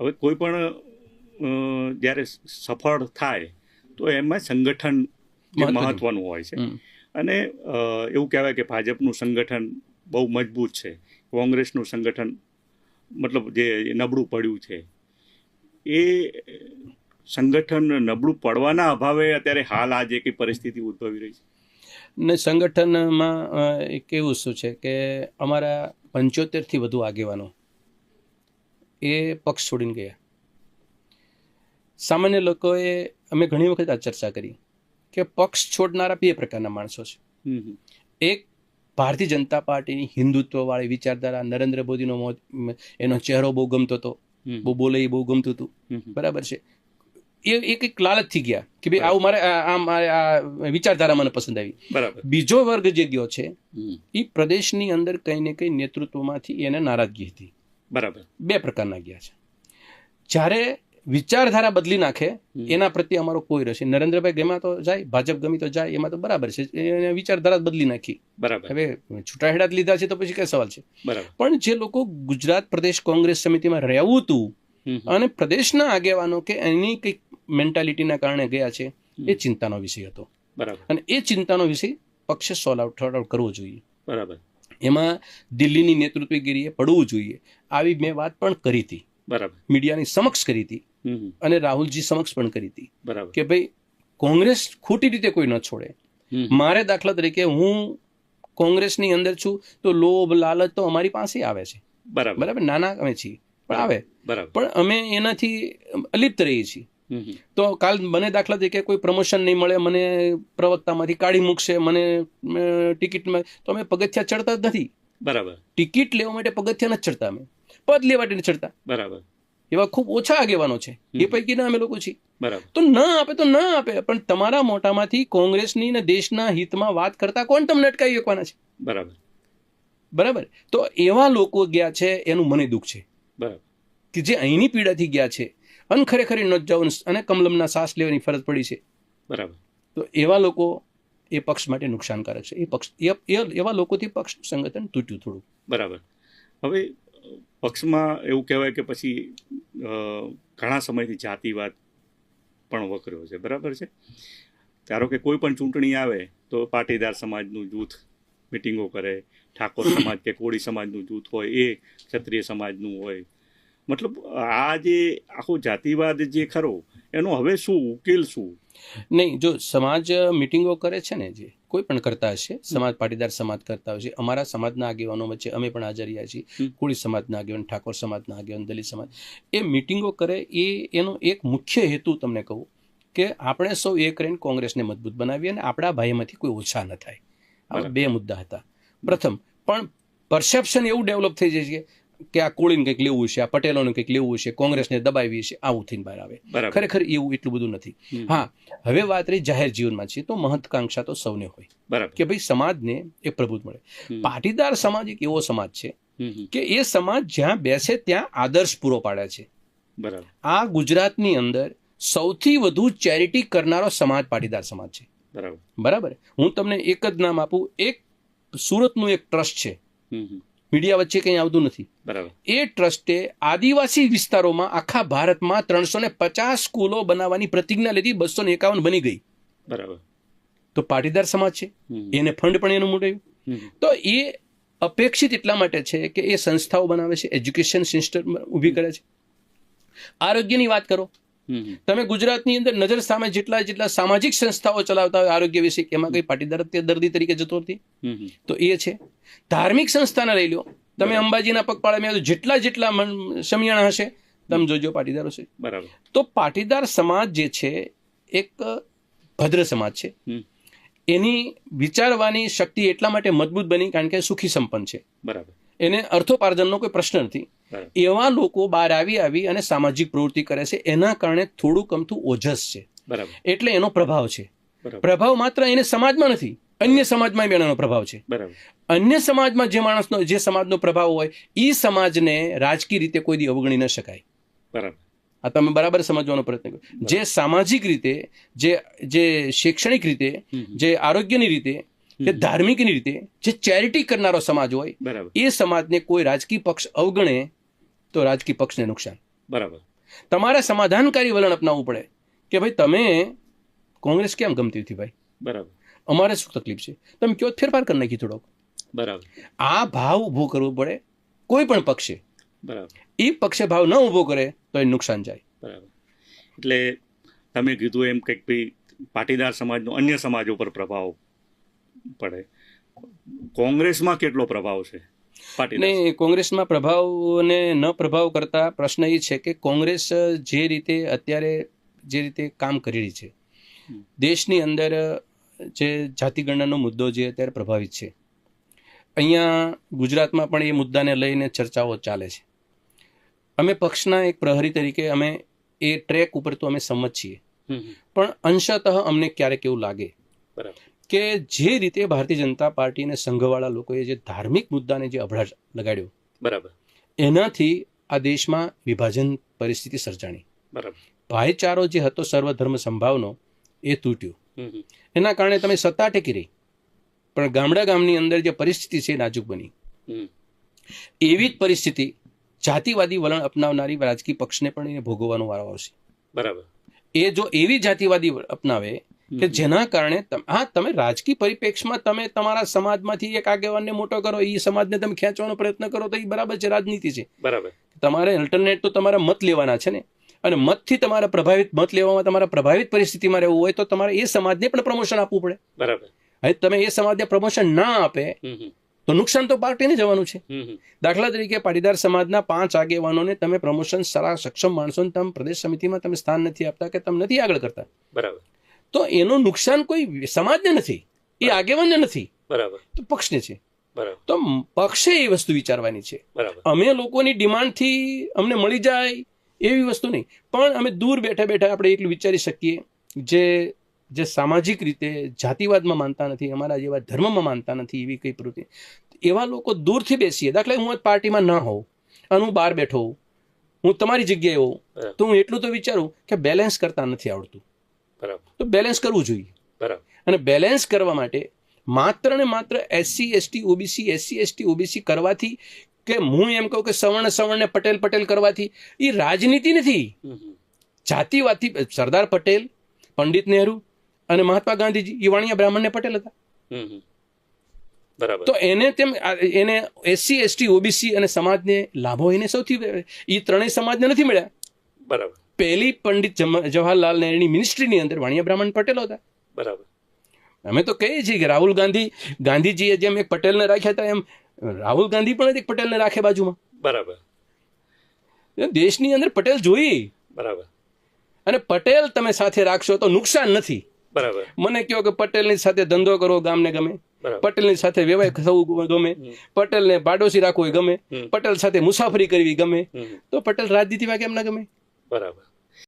હવે કોઈ પણ જ્યારે સફળ થાય તો એમાં સંગઠન મહત્વનું. મહત્વનું હોય છે. અને એવું કહેવાય કે ભાજપનું સંગઠન બહુ મજબૂત છે. કોંગ્રેસનું સંગઠન મતલબ જે નબળું પડ્યું છે એ સંગઠન નબળું પડવાના અભાવે અત્યારે હાલ આ જે કંઈ પરિસ્થિતિ ઉદ્ભવી રહી છે. ને સંગઠનમાં કેવું એક એવું શું છે કે અમારા પંચોતેરથી વધુ આગેવાનો એ પક્ષ છોડીને ગયા. સામાન્ય લોકોએ અમે ઘણી વખત આ ચર્ચા કરી કે પક્ષ છોડનારા બે પ્રકારના માણસો છે. એક ભારતીય જનતા પાર્ટીની હિન્દુત્વવાળી વિચારધારા નરેન્દ્ર મોદીનો એનો ચહેરો બહુ ગમતો હતો. બહુ બોલે એ બહુ ગમતું હતું. બરાબર છે. એ એક એક લાલચથી ગયા કે ભાઈ આવું મારે આ આ મારે આ વિચારધારા મને પસંદ આવી. બરાબર. બીજો વર્ગ જે ગયો છે. એ પ્રદેશની અંદર કંઈ ને કંઈ નેતૃત્વમાંથી એને નારાજગી હતી. બરાબર. બે પ્રકારના ગયા છે. જ્યારે વિચારધારા બદલી નાખે એના પ્રત્યે અમારો કોઈ રસ નરેન્દ્રભાઈ ગમ્યા તો જાય ભાજપ ગમી તો જાય એમાં તો બરાબર છે. એને વિચારધારા બદલી નાખી. બરાબર. હવે છૂટાહેડા હેડા લીધા છે તો પછી કઈ સવાલ છે. બરાબર. પણ જે લોકો ગુજરાત પ્રદેશ કોંગ્રેસ સમિતિમાં રહેવું હતું. અને પ્રદેશના આગેવાનો કે એની કંઈક મેન્ટાલિટીના કારણે ગયા છે એ ચિંતાનો વિષય હતો. બરાબર. અને એ ચિંતાનો વિષય પક્ષે સોલ્વ આઉટ કરવો જોઈએ. બરાબર. એમાં દિલ્હીની નેતૃત્વગીરીએ પડવું જોઈએ. આવી મેં વાત પણ કરી હતી. બરાબર. મીડિયાની સમક્ષ કરી હતી. અને રાહુલજી સમક્ષ પણ કરી હતી. બરાબર. કે ભાઈ કોંગ્રેસ ખોટી રીતે કોઈ ન છોડે. મારે દાખલા તરીકે હું કોંગ્રેસની અંદર છું તો લોભ લાલચ તો અમારી પાસે આવે છે. બરાબર. બરાબર? નાના અમે છીએ. પણ આવે. બરાબર. પણ અમે એનાથી અલિપ્ત રહીએ છીએ. તો કાલ મને દાખલા તરીકે કોઈ પ્રમોશન નહીં મળે મને પ્રવક્તામાંથી કાઢી મૂકશે મને ટિકિટમાં તો અમે પગથિયા ચડતા જ નથી. બરાબર. ટિકિટ લેવા માટે પગથિયા નથી ચડતા અમે. પદ લેવા માટે ચડતા. બરાબર. એવા ખૂબ ઓછા આગેવાનો છે. એ. પૈકીના અમે લોકો છીએ. બરાબર. તો ના આપે તો ના આપે પણ તમારા મોટામાંથી કોંગ્રેસની ને દેશના હિતમાં વાત કરતા કોણ તમને અટકાવી શકવાના છે? બરાબર. બરાબર. તો એવા લોકો ગયા છે એનું મને દુઃખ છે. બરાબર. કે જે અહીંની પીડાથી ગયા છે અને ખરેખર ન જવું અને કમલમના શ્વાસ લેવાની ફરજ પડી છે. બરાબર. તો એવા લોકો એ પક્ષ માટે નુકસાનકારક છે. એ પક્ષ એવા લોકોથી પક્ષ સંગઠન તૂટ્યું થોડું. બરાબર. હવે પક્ષમાં એવું કહેવાય કે પછી ઘણા સમયથી જાતિવાદ પણ વકર્યો છે. બરાબર છે? ધારો કે કોઈ પણ ચૂંટણી આવે તો પાટીદાર સમાજનું જૂથ મિટિંગો કરે ઠાકોર સમાજ કે કોળી સમાજનું જૂથ હોય એ ક્ષત્રિય સમાજનું હોય મતલબ આ જે આખો જાતિવાદ જે ખરો એનો હવે શું ઉકેલ શું? નહીં જો સમાજ મિટિંગો કરે છે ને જે કોઈ પણ કરતા હશે સમાજ પાટીદાર સમાજ કરતા હશે અમારા સમાજના આગેવાનો વચ્ચે અમે પણ હાજર રહ્યા છીએ. કોળી સમાજના આગેવાન ઠાકોર સમાજના આગેવાન દલિત સમાજ. એ મિટિંગો કરે એ એનો એક મુખ્ય હેતુ તમને કહું કે આપણે સૌ એક રહીને કોંગ્રેસને મજબૂત બનાવીએ અને આપણા ભાઈમાંથી કોઈ ઓછા ન થાય. આ બે મુદ્દા હતા. પ્રથમ પણ પરસેપ્શન એવું ડેવલપ થઈ જાય છે કે આ કોળીને કંઈક લેવું છે આ પટેલોને કંઈક લેવું છે કોંગ્રેસને દબાવી છે આવું થઈને બહાર આવે. ખરેખર એવું એટલું બધું નથી. હા હવે વાત રહી જાહેર જીવનમાં છે તો મહત્કાંક્ષા તો સૌને હોય. બરાબર. કે ભાઈ સમાજને એ પ્રભુત્વ મળે. પાટીદાર સમાજ એક એવો સમાજ છે. કે એ સમાજ જ્યાં બેસે ત્યાં આદર્શ પૂરો પાડે છે. બરાબર. આ ગુજરાતની અંદર સૌથી વધુ ચેરિટી કરનારો સમાજ પાટીદાર સમાજ છે. બરાબર. બરાબર? હું તમને એક જ નામ આપું એક સુરતનું એક ટ્રસ્ટ છે. મીડિયા વચ્ચે કંઈ આવતું નથી. બરાબર. એ ટ્રસ્ટે આદિવાસી વિસ્તારોમાં આખા ભારતમાં ત્રણસો ને પચાસ સ્કૂલો બનાવવાની પ્રતિજ્ઞા લીધી બસો ને એકાવન બની ગઈ. બરાબર. તો પાટીદાર સમાજ છે. એને ફંડ પણ એનું મોટાયું તો એ અપેક્ષિત એટલા માટે છે કે એ સંસ્થાઓ બનાવે છે એજ્યુકેશન સિસ્ટમ ઊભી કરે છે. આરોગ્યની વાત કરો. તમે ગુજરાતની અંદર નજર સામે જેટલા જેટલા સામાજિક સંસ્થાઓ ચલાવતા હોય આરોગ્ય વિશે એમાં કઈ પાટીદાર દર્દી તરીકે જતો નથી. તો એ છે. ધાર્મિક સંસ્થાને લઈ લો. તમે અંબાજીના પગપાળા મેં જેટલા જેટલા સમિયાણા હશે તમે જોજો પાટીદારો છે. બરાબર. તો પાટીદાર સમાજ જે છે એક ભદ્ર સમાજ છે. એની વિચારવાની શક્તિ એટલા માટે મજબૂત બની કારણ કે સુખી સંપન્ન છે. બરાબર. એને અર્થોપાર્જનનો કોઈ પ્રશ્ન નથી. એવા લોકો બહાર આવી આવી અને સામાજિક પ્રવૃત્તિ કરે છે એના કારણે થોડુંક અમથું ઓજસ છે. એટલે એનો પ્રભાવ છે. પ્રભાવ માત્ર એને સમાજમાં નથી અન્ય સમાજમાં એનો પ્રભાવ છે. અન્ય સમાજમાં જે માણસનો જે સમાજનો પ્રભાવ હોય એ સમાજને રાજકીય રીતે કોઈ દી અવગણી ન શકાય. બરાબર. આ તમે બરાબર સમજવાનો પ્રયત્ન કરો જે સામાજિક રીતે જે જે શૈક્ષણિક રીતે જે આરોગ્યની રીતે હમ. ધાર્મિકની રીતે જે ચેરિટી કરનારો સમાજ હોય એ સમાજને કોઈ રાજકીય પક્ષ અવગણે તો રાજકીય પક્ષને નુકસાન. બરાબર. તમારે સમાધાનકારી વલણ અપનાવવું પડે કે ભાઈ તમે કોંગ્રેસ કેમ ગમતી હતી ભાઈ? બરાબર. અમારે શું તકલીફ છે? તમે કયો ફેરફાર કરી નાખી થોડોક? બરાબર. આ ભાવ ઊભો કરવો પડે કોઈ પણ પક્ષે. બરાબર. એ પક્ષે ભાવ ન ઊભો કરે તો એ નુકસાન જાય. બરાબર. એટલે તમે કીધું એમ કંઈક ભાઈ પાટીદાર સમાજનો અન્ય સમાજ ઉપર પ્રભાવ પડે. કોંગ્રેસમાં કેટલો પ્રભાવ છે? પાટીદાર ને કોંગ્રેસમાં પ્રભાવને ન પ્રભાવ કરતા પ્રશ્ન એ છે કે કોંગ્રેસ જે રીતે અત્યારે જે રીતે કામ કરી રહી છે દેશની અંદર જે જાતિગણનાનો મુદ્દો જે અત્યારે પ્રભાવિત છે અહીંયા ગુજરાતમાં પણ એ મુદ્દાને લઈને ચર્ચાઓ ચાલે છે. અમે પક્ષના એક પ્રહરી તરીકે અમે એ ટ્રેક ઉપર તો અમે સંમત છીએ. પણ અંશતઃ અમને ક્યારેક એવું લાગે બરાબર. કે જે રીતે ભારતીય જનતા પાર્ટી અને સંઘવાળા લોકોએ જે ધાર્મિક મુદ્દાને જે અભડાટ લગાડ્યો બરાબર. એનાથી આ દેશમાં વિભાજન પરિસ્થિતિ સર્જાણી. બરાબર. ભાઈચારો જે હતો સર્વધર્મ સંભાવનો એ તૂટ્યો. એના કારણે તમે સત્તા ટેકી રહી. પણ ગામડા ગામની અંદર જે પરિસ્થિતિ છે નાજુક બની. એવી જ પરિસ્થિતિ જાતિવાદી વલણ અપનાવનારી રાજકીય પક્ષને પણ એને ભોગવવાનો વારો આવશે. બરાબર. એ જો એવી જાતિવાદી અપનાવે કે જેના કારણે હા તમે રાજકીય પરિપ્રેક્ષમાં તમે તમારા સમાજમાંથી એક આગેવાનને મોટો કરો એ સમાજને તમે ખેંચવાનો પ્રયત્ન કરો તો એ બરાબર છે રાજનીતિ છે. બરાબર. તમારે અલ્ટરનેટ તો તમારા મત લેવાના છે ને? અને મતથી તમારા પ્રભાવિત મત લેવામાં તમારા પ્રભાવિત પરિસ્થિતિમાં રહેવું હોય તો તમારે એ સમાજને પણ પ્રમોશન આપવું પડે. બરાબર. હવે તમે એ સમાજને પ્રમોશન ના આપે. તો નુકસાન તો પાર્ટીને જવાનું છે. દાખલા તરીકે પાટીદાર સમાજના પાંચ આગેવાનોને તમે પ્રમોશન સારા સક્ષમ માણસોને તમે પ્રદેશ સમિતિમાં તમે સ્થાન નથી આપતા કે તમે નથી આગળ કરતા. બરાબર. તો એનું નુકસાન કોઈ સમાજને નથી. એ આગેવાનને નથી. બરાબર. તો પક્ષને છે. તો પક્ષે એ વસ્તુ વિચારવાની છે. અમે લોકોની ડિમાન્ડથી અમને મળી જાય એવી વસ્તુ નહીં. પણ અમે દૂર બેઠા બેઠા આપણે એટલું વિચારી શકીએ જે જે સામાજિક રીતે જાતિવાદમાં માનતા નથી અમારા જેવા ધર્મમાં માનતા નથી એવી કઈ પ્રવૃત્તિ. એવા લોકો દૂરથી બેસીએ. દાખલા હું પાર્ટીમાં ના હોઉં અને હું બહાર બેઠો હોઉં હું તમારી જગ્યાએ હોઉં તો હું એટલું તો વિચારું કે બેલેન્સ કરતા નથી આવડતું. બરાબર. તો બેલેન્સ કરવું જોઈએ. બરાબર. અને બેલેન્સ કરવા માટે માત્ર ને માત્ર SC ST OBC SC ST OBC કરવાથી કે હું એમ કહું કે સવર્ણ સવર્ણને પટેલ પટેલ કરવાથી એ રાજનીતિ નથી. જાતિવાદથી સરદાર પટેલ પંડિત નહેરુ અને મહાત્મા ગાંધીજી એ વાણિયા બ્રાહ્મણને પટેલ હતા. બરાબર. તો એને તેમ એને એસસી એસટી ઓબીસી અને સમાજને લાભો એને સૌથી એ ત્રણેય સમાજને નથી મળ્યા. બરાબર. પહેલી પંડિત જવાહરલાલ નહેરુની મિનિસ્ટ્રીની અંદર વાણિયા બ્રાહ્મણ પટેલ હતા. બરાબર. અમે તો કહીએ છીએ કે રાહુલ ગાંધી ગાંધીજીએ જેમ એક પટેલને રાખ્યા હતા એમ રાહુલ ગાંધી પણ એક પટેલને રાખે બાજુમાં. બરાબર. દેશની અંદર પટેલ જોઈ. બરાબર. અને પટેલ તમે સાથે રાખશો તો નુકસાન નથી. બરાબર. મને કહો કે પટેલની સાથે ધંધો કરવો ગામને ગમે. પટેલની સાથે વ્યવહાર થવું ગમે. પટેલને પાડોશી રાખવો એ ગમે પટેલ સાથે મુસાફરી કરવી ગમે. તો પટેલ રાજનીતિમાં કેમ ના ગમે? બરાબર.